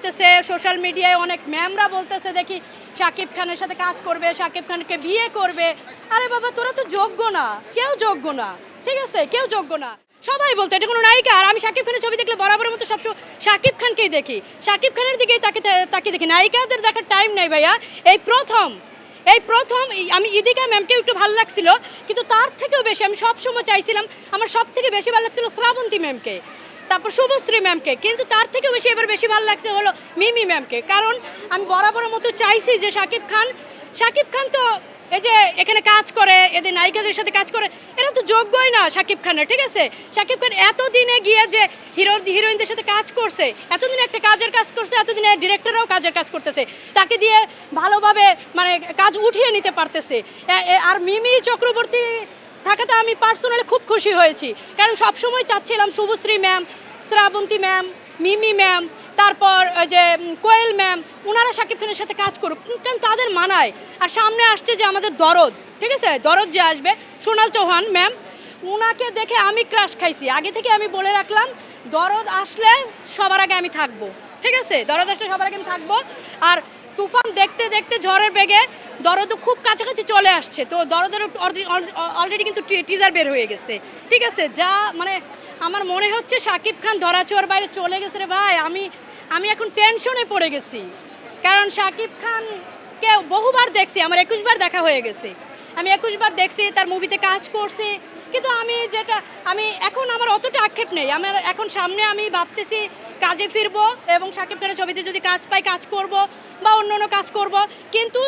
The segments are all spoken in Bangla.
বলতেছে সোশ্যাল মিডিয়ায় অনেক ম্যামরা বলতেছে, দেখি শাকিব খানের সাথে কাজ করবে শাকিব খানকে বিয়ে করবে। আরে বাবা, তোরা তো যোগ্য না। কেউ যোগ্য না। ঠিক আছে? কেউ যোগ্য না। সবাই বলতো, এটা কোনো নায়িকা? আর আমি শাকিব খানের ছবি দেখলে বরাবরের মতো সবসময় শাকিব খানকেই দেখি। শাকিব খানের দিকেই তাকে তাকে দেখি। নায়িকাদের দেখার টাইম নেই ভাইয়া। এই প্রথম এই প্রথম আমি ইদিকা ম্যামকেও একটু ভালো লাগছিল, কিন্তু তার থেকেও বেশি আমি সবসময় চাইছিলাম, আমার সব থেকে বেশি ভালো লাগছিল শ্রাবন্তী ম্যামকে তারপর শুভশ্রী ম্যামকে। কিন্তু তার থেকেও বেশি এবার বেশি ভালো লাগছে হলো মিমি ম্যামকে। কারণ আমি বরাবরের মতো চাইছি যে শাকিব খান শাকিব খান তো এই যে এখানে কাজ করে, এদের নায়িকাদের সাথে কাজ করে, এরা তো যোগ্যই না শাকিব খানের, ঠিক আছে? শাকিব খান এতদিনে গিয়ে যে হিরো, হিরোইনদের সাথে কাজ করছে, এতদিন একটা কাজের কাজ করছে, এতদিনে ডিরেক্টররাও কাজের কাজ করতেছে। তাকে দিয়ে ভালোভাবে মানে কাজ উঠিয়ে নিতে পারতেছে। আর মিমি চক্রবর্তী থাকাতে আমি পার্সোনালি খুব খুশি হয়েছি। কারণ সবসময় চাচ্ছিলাম Shubhashree ma'am Srabanti ma'am Mimi ma'am তারপর যে কোয়েল ম্যাম ওনারা শাকিব খানের সাথে কাজ করুক। কারণ তাদের মানায়। আর সামনে আসছে যে আমাদের দরদ। ঠিক আছে? দরদ যে আসবে, সোনাল চৌহান ম্যাম ওনাকে দেখে আমি ক্রাশ খাইছি। আগে থেকে আমি বলে রাখলাম, দরদ আসলে সবার আগে আমি থাকব। ঠিক আছে? দরদ আসলে সবার আগে আমি থাকব। আর তুফান দেখতে দেখতে ঝড়ের বেগে দরদও খুব কাছাকাছি চলে আসছে। তো দরদের অলরেডি কিন্তু টিজার বের হয়ে গেছে। ঠিক আছে? যা মানে আমার মনে হচ্ছে শাকিব খান ধরাছোঁয়ার বাইরে চলে গেছে রে ভাই। আমি আমি এখন টেনশনে পড়ে গেছি। কারণ শাকিব খানকে বহুবার দেখছি, আমার একুশবার দেখা হয়ে গেছে। আমি একুশবার দেখছি, তার মুভিতে কাজ করছি। কিন্তু আমি যেটা, আমি এখন আমার অতটা আক্ষেপ নেই। আমার এখন সামনে আমি ভাবতেছি কাজে ফিরবো এবং শাকিব খানের ছবিতে যদি কাজ পাই, কাজ করব বা অন্য অন্য কাজ করব। কিন্তু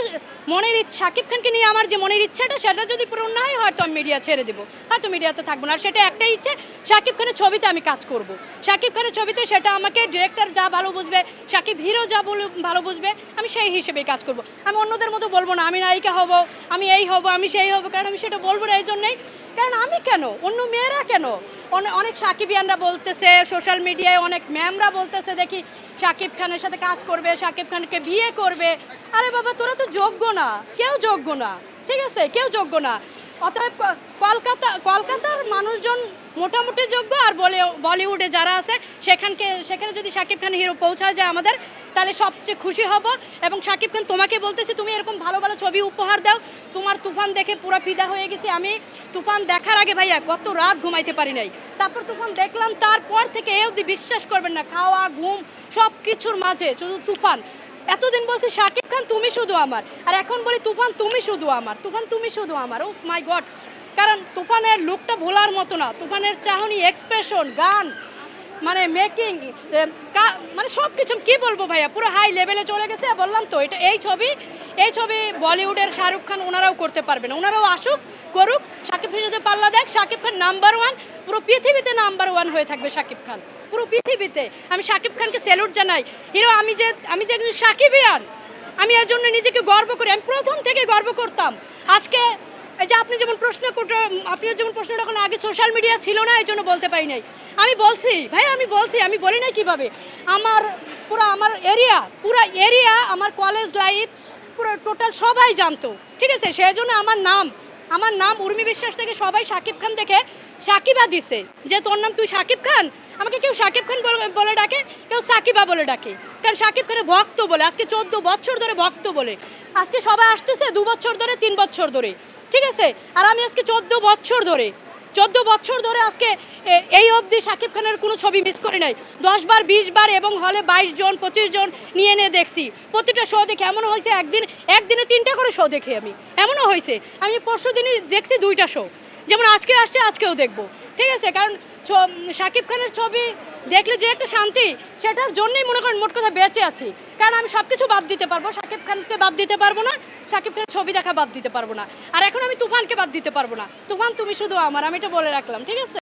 মনের ইচ্ছা শাকিব খানকে নিয়ে আমার যে মনের ইচ্ছাটা, সেটা যদি পূরণ না হয়, হয়তো আমি মিডিয়া ছেড়ে দেবো। হয়তো মিডিয়াতে থাকব না। আর সেটা একটাই ইচ্ছে শাকিব খানের ছবিতে আমি কাজ করব। শাকিব খানের ছবিতে সেটা আমাকে ডিরেক্টর যা ভালো বুঝবে, সাকিব হিরো যা ভালো বুঝবে, আমি সেই হিসেবেই কাজ করব। আমি অন্যদের মতো বলব না, আমি নায়িকা হব, আমি এই হব, আমি সেই হব, কারণ আমি সেটা বলব না, এই জন্যই কারণ আমি কেন? অন্য মেয়েরা কেন? অনেক সাকিবিয়ানরা বলতেছে সোশ্যাল মিডিয়ায় অনেক ম্যামরা বলতেছে, দেখি সাকিব খানের সাথে কাজ করবে, সাকিব খানকে বিয়ে করবে। আরে বাবা, তোরা তো যোগ্য না। কেউ যোগ্য না। ঠিক আছে? কেউ যোগ্য না। অতএব কলকাতা, কলকাতার মানুষজন মোটামুটি যোগ্য আর বলে, বলিউডে যারা আছে, সেখানকে, সেখানে যদি শাকিব খান হিরো পৌঁছায় যায় আমাদের, তাহলে সবচেয়ে খুশি হব। এবং শাকিব খান তোমাকে বলতেছি, তুমি এরকম ভালো ভালো ছবি উপহার দাও। তোমার তুফান দেখে পুরো ফিদা হয়ে গেছি আমি। তুফান দেখার আগে ভাইয়া কত রাত ঘুমাইতে পারি নাই। তারপর তুফান দেখলাম, তারপর থেকে এ অবধি বিশ্বাস করবেন না, খাওয়া, ঘুম সব কিছুর মাঝে, শুধু তুফান। এতদিন বলছি শাকিব খান, তুমি শুধু আমার। আর এখন বলি, তুফান, তুমি শুধু আমার। তুফান, তুমি শুধু আমার। ও মাই গড কারণ তুফানের লুকটা ভোলার মতো না। তুফানের চাহনি এক্সপ্রেশন গান মানে মেকিং মানে সব কিছু কী বলব ভাইয়া? পুরো হাই লেভেলে চলে গেছে। বললাম তো, এটা এই ছবি এই ছবি বলিউডের শাহরুখ খান ওনারাও করতে পারবে না। ওনারাও আসুক করুক শাকিব খান যদি পাল্লা দেখ। শাকিব খান নাম্বার ওয়ান পুরো পৃথিবীতে নাম্বার ওয়ান হয়ে থাকবে শাকিব খান। পুরো পৃথিবীতে। আমি শাকিব খানকে স্যালুট জানাই। হিরো, আমি যে আমি যে একজন সাকিবিয়ান, আমি এর জন্য নিজেকে গর্ব করি। আমি প্রথম থেকে গর্ব করতাম। আজকে এই যে আপনি যেমন প্রশ্ন করতে- আপনি যেমন প্রশ্নটা এখন আগে সোশ্যাল মিডিয়া ছিল না, এই জন্য বলতে পারি নাই। আমি বলছি, ভাই, আমি বলছি, আমি বলি না কীভাবে? আমার পুরো, আমার এরিয়া পুরো এরিয়া আমার কলেজ লাইফ পুরো টোটাল সবাই জানতো। ঠিক আছে? সেই জন্য আমার নাম আমার নাম উর্মি বিশ্বাস থেকে, সবাই সাকিব খান দেখে সাকিবা দিছে। যে তোর নাম তুই সাকিব খান? আমাকে কেউ সাকিব খান বলে- ডাকে, কেউ সাকিবা বলে ডাকে। কারণ সাকিব খানের ভক্ত বলে, আজকে চোদ্দ বছর ধরে ভক্ত বলে। আজকে সবাই আসতেছে দু বছর ধরে, তিন বছর ধরে। ঠিক আছে? আর আমি আজকে চোদ্দ বছর ধরে চোদ্দ বছর ধরে আজকে এই অবধি সাকিব খানের কোনো ছবি মিস করে নাই। দশবার বিশ বার এবং হলে বাইশ জন, পঁচিশ জন নিয়ে নিয়ে দেখছি। প্রতিটা শো দেখে এমনও হয়েছে, একদিন, একদিনে তিনটা করে শো দেখি আমি। এমনও হয়েছে, আমি পরশু দিনই দেখছি দুইটা শো যেমন আজকে আসছে, আজকেও দেখব। ঠিক আছে, কারণ শাকিব খানের ছবি দেখলে যে একটা শান্তি সেটার জন্যই মনে করেন মোট কথা বেঁচে আছি। কারণ আমি সব কিছু বাদ দিতে পারব। সাকিব খানকে বাদ দিতে পারব না সাকিব খানের ছবি দেখা বাদ দিতে পারব না। আর এখন আমি তুফানকে বাদ দিতে পারব না। তুফান, তুমি শুধু আমার, আমি এটা বলে রাখলাম, ঠিক আছে?